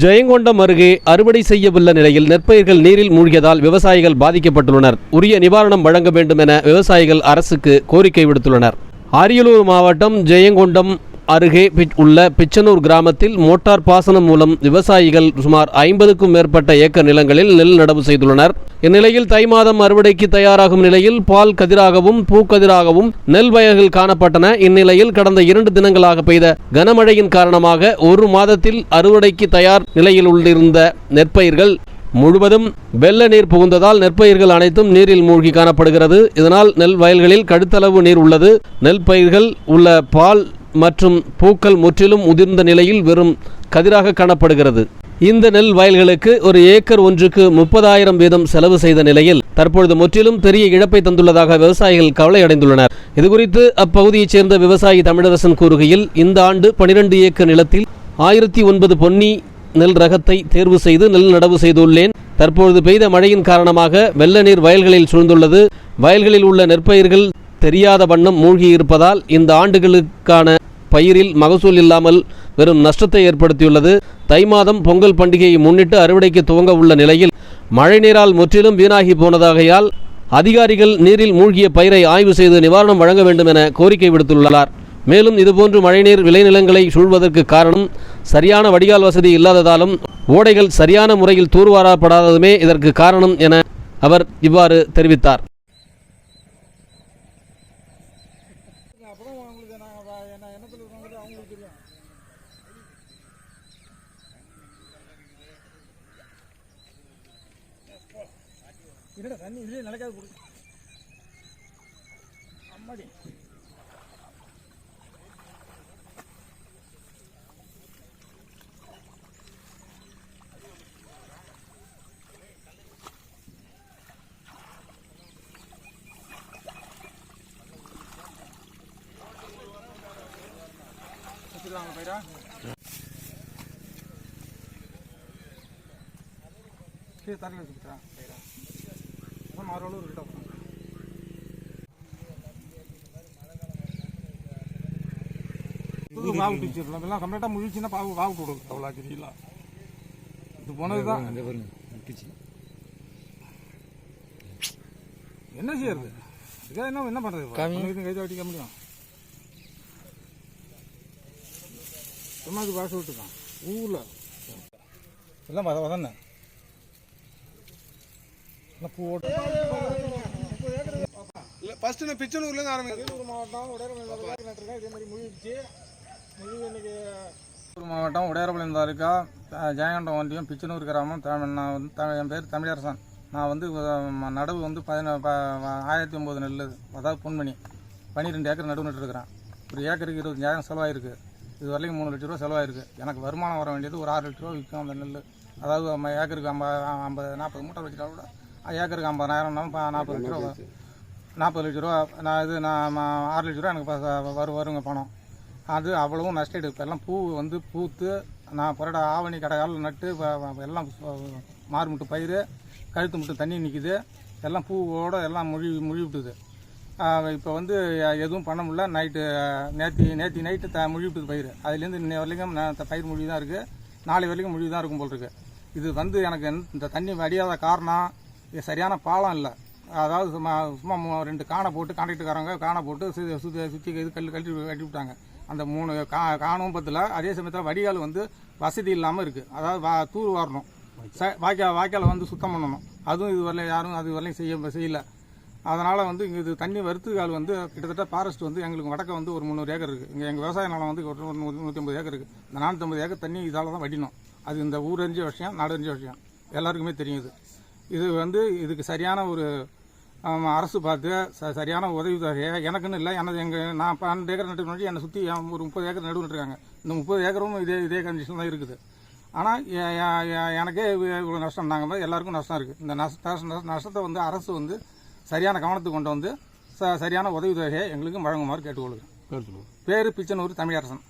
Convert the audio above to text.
ஜெயங்கொண்டம் அருகே அறுவடை செய்யவுள்ள நிலையில் நெற்பயிர்கள் நீரில் மூழ்கியதால் விவசாயிகள் பாதிக்கப்பட்டுள்ளனர். உரிய நிவாரணம் வழங்க வேண்டும் என விவசாயிகள் அரசுக்கு கோரிக்கை விடுத்துள்ளனர். அரியலூர் மாவட்டம் ஜெயங்கொண்டம் அருகே பிச்- உள்ள பிச்சனூர் கிராமத்தில் மோட்டார் பாசனம் மூலம் விவசாயிகள் சுமார் ஐம்பதுக்கும் மேற்பட்ட ஏக்கர் நிலங்களில் நெல் நடவு செய்துள்ளனர். இந்நிலையில் தை மாதம் அறுவடைக்கு தயாராகும் நிலையில் பால் கதிராகவும் பூக்கதிராகவும் நெல் வயல்கள் காணப்பட்டன. இந்நிலையில் கடந்த இரண்டு தினங்களாக பெய்த கனமழையின் காரணமாக ஒரு மாதத்தில் அறுவடைக்கு தயார் நிலையில் உள்ளிருந்த நெற்பயிர்கள் முழுவதும் வெள்ள நீர் புகுந்ததால் நெற்பயிர்கள் அனைத்தும் நீரில் மூழ்கி காணப்படுகிறது. இதனால் நெல் வயல்களில் கடுத்தளவு நீர் உள்ளது. நெல் பயிர்கள் உள்ள பால் மற்றும் பூக்கள் முற்றிலும் உதிர்ந்த நிலையில் வெறும் கதிராக காணப்படுகிறது. இந்த நெல் வயல்களுக்கு ஒரு ஏக்கர் ஒன்றுக்கு முப்பதாயிரம் வீதம் செலவு செய்த நிலையில் தற்பொழுது முற்றிலும் பெரிய இழப்பை தந்துள்ளதாக விவசாயிகள் கவலை அடைந்துள்ளனர் இதுகுறித்து அப்பகுதியைச் சேர்ந்த விவசாயி தமிழரசன் கூறுகையில் இந்த ஆண்டு பனிரெண்டு ஏக்கர் நிலத்தில் ஆயிரத்தி ஒன்பது பொன்னி நெல் ரகத்தை தேர்வு செய்து நெல் நடவு செய்துள்ளேன். தற்பொழுது பெய்த மழையின் காரணமாக வெள்ள நீர் வயல்களில் சூழ்ந்துள்ளது. வயல்களில் உள்ள நெற்பயிர்கள் தெரியாத வண்ணம் மூழ்கி இருப்பதால் இந்த ஆண்டுகளுக்கான பயிரில் மகசூல் இல்லாமல் வெறும் நஷ்டத்தை ஏற்படுத்தியுள்ளது. தை மாதம் பொங்கல் பண்டிகையை முன்னிட்டு அறுவடைக்கு துவங்க உள்ள நிலையில் மழைநீரால் முற்றிலும் வீணாகி போனதாகையால் அதிகாரிகள் நீரில் மூழ்கிய பயிரை ஆய்வு செய்து நிவாரணம் வழங்க வேண்டும் என கோரிக்கை விடுத்துள்ளார். மேலும் இதுபோன்று மழைநீர் விளைநிலங்களை சூழ்வதற்கு காரணம் சரியான வடிகால் வசதி இல்லாததாலும் ஓடைகள் சரியான முறையில் தூர்வாரப்படாததுமே இதற்கு காரணம் என அவர் இவ்வாறு தெரிவித்தார். அப்புறம் உங்களுக்கு நாங்கள் என்ன எண்ணத்தில் இருக்கோங்கிறது அவங்களுக்கு தெரியும். இல்லை தண்ணி இதுலேயே நினைக்காது கொடுக்கு அம்மாடி. கீழே தரையில் வச்சுக்கிட்டா பயிரா அதான் மாறோளவு இருக்கட்டும் இது வாவு டீச்சர்லாம் எல்லாம் கம்ப்ளீட்டாக முழிச்சுன்னா பாவு வாவு கொடுக்கும் அவ்வளோ இது போனது தான் என்ன செய்யறது இதுக்காக என்ன என்ன பண்ணுறது கை வெட்டிக்க முடியும் சும்மா இது வாசல் விட்டுருக்கான் ஊரில். எல்லாம் வத வதண்ணே பூவோட்டு இல்லை ஃபர்ஸ்ட் நான் பிச்சனூர்லேருந்து ஆரம்பிக்கிறேன். மாவட்டம் உடையாரபாளையம் நட்டுருக்கேன் இதே மாதிரி முழுகிடுச்சு முழு இன்னைக்கு மாவட்டம் உடையாரபாளையம் தாலுக்கா ஜெயங்கொண்டம் ஒன்றியம் பிச்சனூர் கிராமம் நான் வந்து த- என் பேர் தமிழரசன். நான் வந்து நடவு வந்து பதின ப- ஆயிரத்தி ஒம்பது நெல் அதாவது பொன்மணி. பன்னிரெண்டு ஏக்கர் நடுவு நட்டுருக்கிறேன். ஒரு ஏக்கருக்கு இருபத்தஞ்சாயிரம் செலவாயிருக்கு. இது வரைக்கும் மூணு லட்ச ரூபா செலவாயிருக்கு. எனக்கு வருமானம் வர வேண்டியது ஒரு ஆறு லட்ச ரூபா விற்கும் அந்த நெல் அதாவது நம்ம ஏக்கருக்கு ஐம்பது ஐம்பது நாற்பது மூட்டை வச்சுட்டா கூட ஏக்கருக்கு ஐம்பதாயிரம்னாலும் நாற்பது லட்ச ரூபா நாற்பது லட்ச ரூபா நான் இது நான் ஆறு லட்ச ரூபா எனக்கு வரும் வருங்க பணம். அது அவ்வளவும் நஷ்டம் இப்போ எல்லாம் பூ வந்து பூத்து நான் புரட ஆவணி கடைகாலில் நட்டு எல்லாம் மாறு முட்டு பயிர் கழுத்து முட்டு தண்ணி நிற்கிது எல்லாம் பூவோட எல்லாம் மொழி மொழி விட்டுது. இப்போ வந்து எதுவும் பண்ண முடியல. நைட்டு நேற்று நேற்று நைட்டு த முழிவிட்டு பயிர் அதுலேருந்து இன்னை வரைக்கும் நான் பயிர் முழி தான் இருக்குது நாளை வரைக்கும் முழி தான் இருக்கும் போல் இருக்கு. இது வந்து எனக்கு இந்த- இந்த தண்ணி வடியாத காரணம். இது சரியான பாலம் இல்லை. அதாவது சும்மா சும்மா ரெண்டு காணை போட்டு கான்ட்ராக்டுக்காரங்க காணை போட்டு சு- சுத்தி சுற்றி இது கல் கட்டி கட்டி விட்டாங்க. அந்த மூணு கா காணும் பத்தில் அதே சமயத்தில் வடிகால் வந்து வசதி இல்லாமல் இருக்குது அதாவது வா தூர் வரணும். ச வாய்க்கால் வாய்க்காலை வந்து சுத்தம் பண்ணணும். அதுவும் இது வரல யாரும் அது வரலையும் செய்ய செய்யலை. அதனால் வந்து இங்கே இது தண்ணி வறுத்துக்கால் வந்து கிட்டத்தட்ட ஃபாரஸ்ட் வந்து எங்களுக்கு வடக்க வந்து ஒரு முந்நூறு ஏக்கர் இருக்குது இங்கே எங்கள் விவசாய நிலம் வந்து ஒரு நூற்றி ஐம்பது ஏக்கர் இருக்குது இந்த நானூற்றம்பது ஏக்கர் தண்ணி இதால் தான் வடினோம் அது இந்த ஊர் அறிஞ்ச விஷயம் நாடறிஞ்ச விஷயம். எல்லாருக்குமே தெரியும் இது. இது வந்து இதுக்கு சரியான ஒரு அரசு பார்த்து ச- சரியான உதவி தொகையை எனக்குன்னு இல்லை. எனது எங்கள் நான் பன்னெண்டு ஏக்கர் நட்டு முன்னாடி என்னை சுற்றி ஒரு முப்பது ஏக்கர் நடுவு நட்டுருக்காங்க இந்த முப்பது ஏக்கரும் இதே இதே கண்டிஷன் தான் இருக்குது. ஆனால் எனக்கே இவ்வளோ நஷ்டம். நாங்கள் எல்லாருக்கும் நஷ்டம் இருக்குது இந்த நஷ்ட- நஷ்டத்தை வந்து அரசு வந்து சரியான கவனத்துக்கு கொண்டு வந்து ச சரியான உதவி தொகையை எங்களுக்கு வழங்குமாறு கேட்டுக்கொள்கிறேன். பேர் பிச்சனூர் தமிழரசன்.